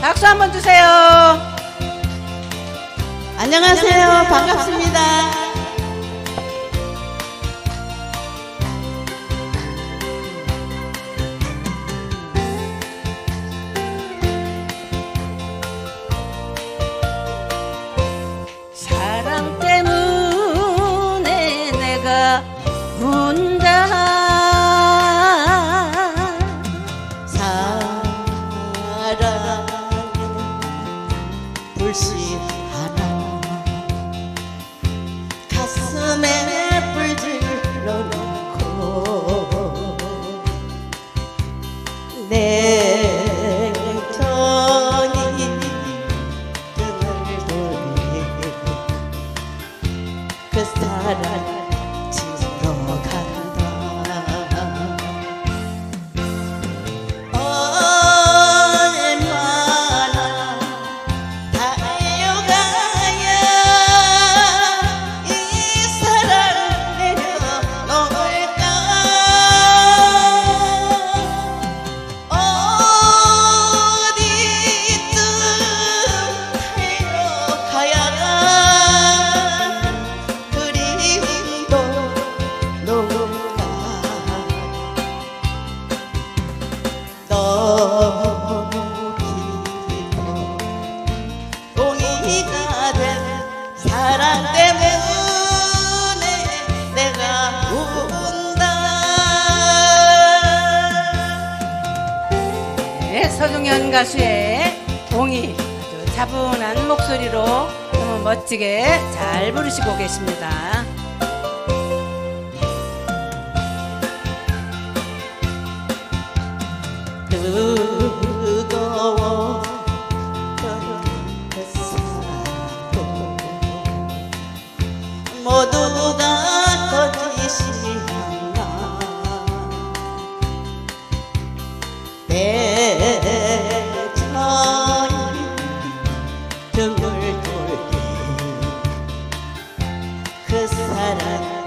박수 한번 주세요. 안녕하세요. 반갑습니다. 사랑 때문에 내가 운다 네, 서중현 가수의 동이 아주 차분한 목소리로 너무 멋지게 잘 부르시고 계십니다. that I